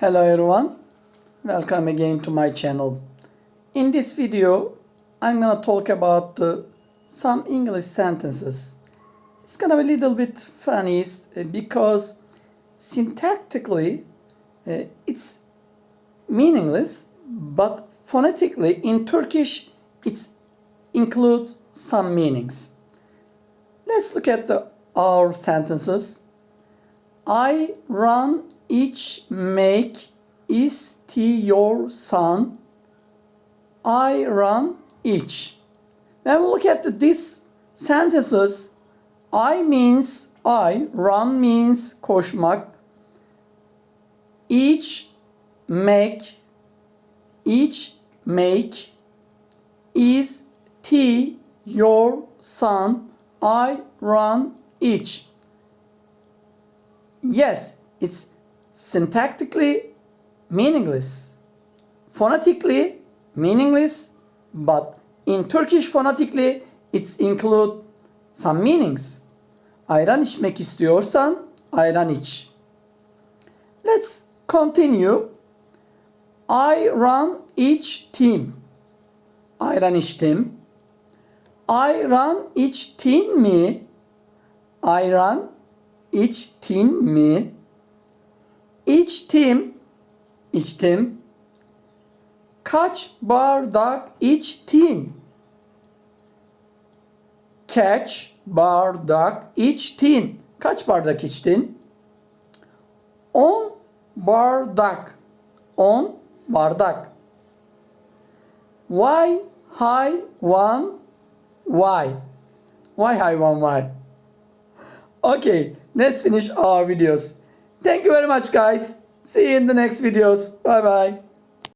Hello everyone, welcome again to my channel. In this video, I'm gonna talk about the, some English sentences. It's gonna be a little bit funny uh, because syntactically uh, it's meaningless, but phonetically in Turkish it includes some meanings. Let's look at the our sentences. I run each make istiyorsan I run each. When we look at the, these sentences, I means I, run means koşmak, each make, each make is T your son I run each. Yes, it's syntactically meaningless. Phonetically meaningless, but in Turkish phonetically it's include some meanings. Ayran içmek istiyorsan ayran iç. Let's continue. I run each team. Ayran içtim. I run içtin mi? Ayran içtin mi? İçtim. içtim. Kaç bardak içtin? Kaç bardak içtin? Kaç bardak içtin? 10 bardak. 10 bardak. Why hayvan why? Why hayvan why? Okay, let's finish our videos. Thank you very much guys. See you in the next videos. Bye bye.